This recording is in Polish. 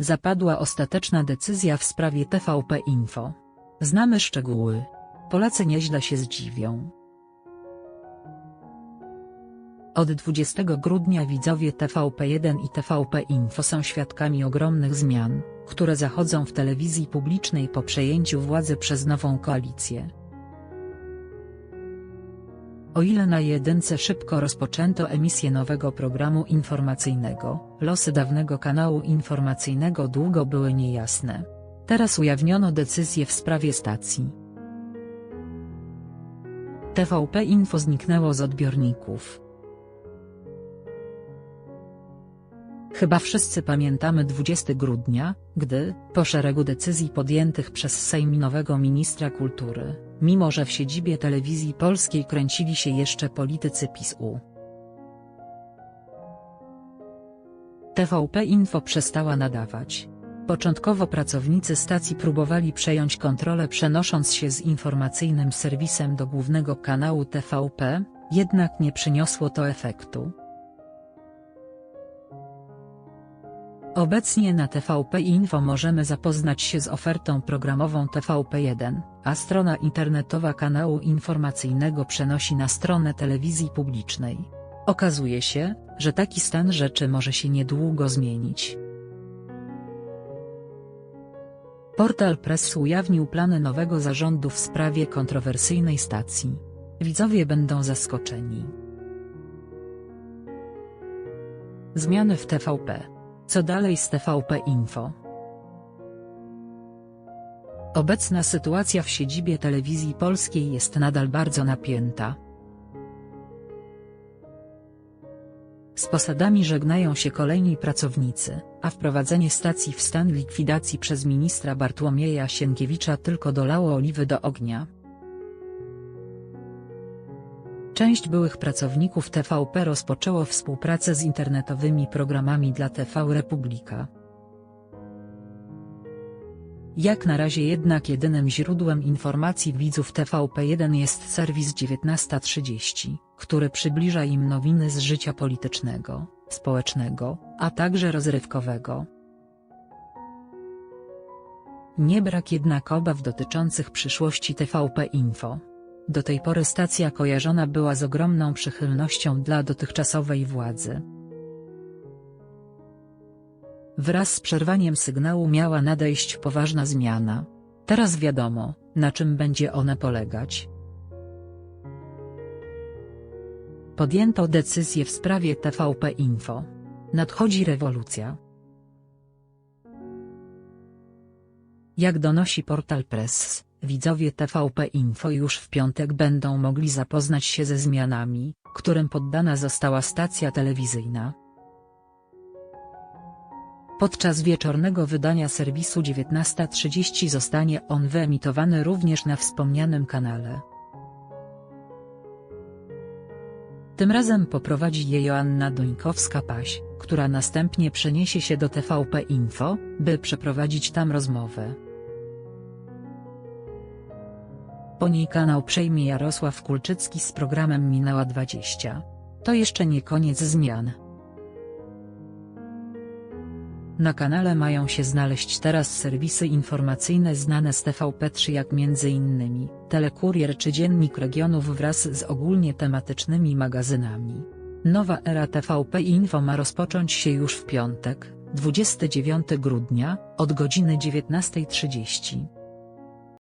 Zapadła ostateczna decyzja w sprawie TVP Info. Znamy szczegóły. Polacy nieźle się zdziwią. Od 20 grudnia widzowie TVP1 i TVP Info są świadkami ogromnych zmian, które zachodzą w telewizji publicznej po przejęciu władzy przez nową koalicję. O ile na jedynce szybko rozpoczęto emisję nowego programu informacyjnego, losy dawnego kanału informacyjnego długo były niejasne. Teraz ujawniono decyzję w sprawie stacji. TVP Info zniknęło z odbiorników. Chyba wszyscy pamiętamy 20 grudnia, gdy, po szeregu decyzji podjętych przez Sejm nowego ministra kultury, mimo że w siedzibie telewizji polskiej kręcili się jeszcze politycy PiSu. TVP Info przestała nadawać. Początkowo pracownicy stacji próbowali przejąć kontrolę przenosząc się z informacyjnym serwisem do głównego kanału TVP, jednak nie przyniosło to efektu. Obecnie na TVP Info możemy zapoznać się z ofertą programową TVP1, a strona internetowa kanału informacyjnego przenosi na stronę telewizji publicznej. Okazuje się, że taki stan rzeczy może się niedługo zmienić. Portal Press ujawnił plany nowego zarządu w sprawie kontrowersyjnej stacji. Widzowie będą zaskoczeni. Zmiany w TVP. Co dalej z TVP Info? Obecna sytuacja w siedzibie telewizji polskiej jest nadal bardzo napięta. Z posadami żegnają się kolejni pracownicy, a wprowadzenie stacji w stan likwidacji przez ministra Bartłomieja Sienkiewicza tylko dolało oliwy do ognia. Część byłych pracowników TVP rozpoczęło współpracę z internetowymi programami dla TV Republika. Jak na razie jednak jedynym źródłem informacji widzów TVP1 jest serwis 1930, który przybliża im nowiny z życia politycznego, społecznego, a także rozrywkowego. Nie brak jednak obaw dotyczących przyszłości TVP Info. Do tej pory stacja kojarzona była z ogromną przychylnością dla dotychczasowej władzy. Wraz z przerwaniem sygnału miała nadejść poważna zmiana. Teraz wiadomo, na czym będzie ona polegać. Podjęto decyzję w sprawie TVP Info. Nadchodzi rewolucja. Jak donosi portal Press, widzowie TVP Info już w piątek będą mogli zapoznać się ze zmianami, którym poddana została stacja telewizyjna. Podczas wieczornego wydania serwisu 19.30 zostanie on wyemitowany również na wspomnianym kanale. Tym razem poprowadzi je Joanna Duńkowska-Paś, która następnie przeniesie się do TVP Info, by przeprowadzić tam rozmowę. Po niej kanał przejmie Jarosław Kulczycki z programem Minęła 20. To jeszcze nie koniec zmian. Na kanale mają się znaleźć teraz serwisy informacyjne znane z TVP3 jak m.in. Telekurier czy Dziennik Regionów wraz z ogólnie tematycznymi magazynami. Nowa era TVP Info ma rozpocząć się już w piątek, 29 grudnia, od godziny 19.30.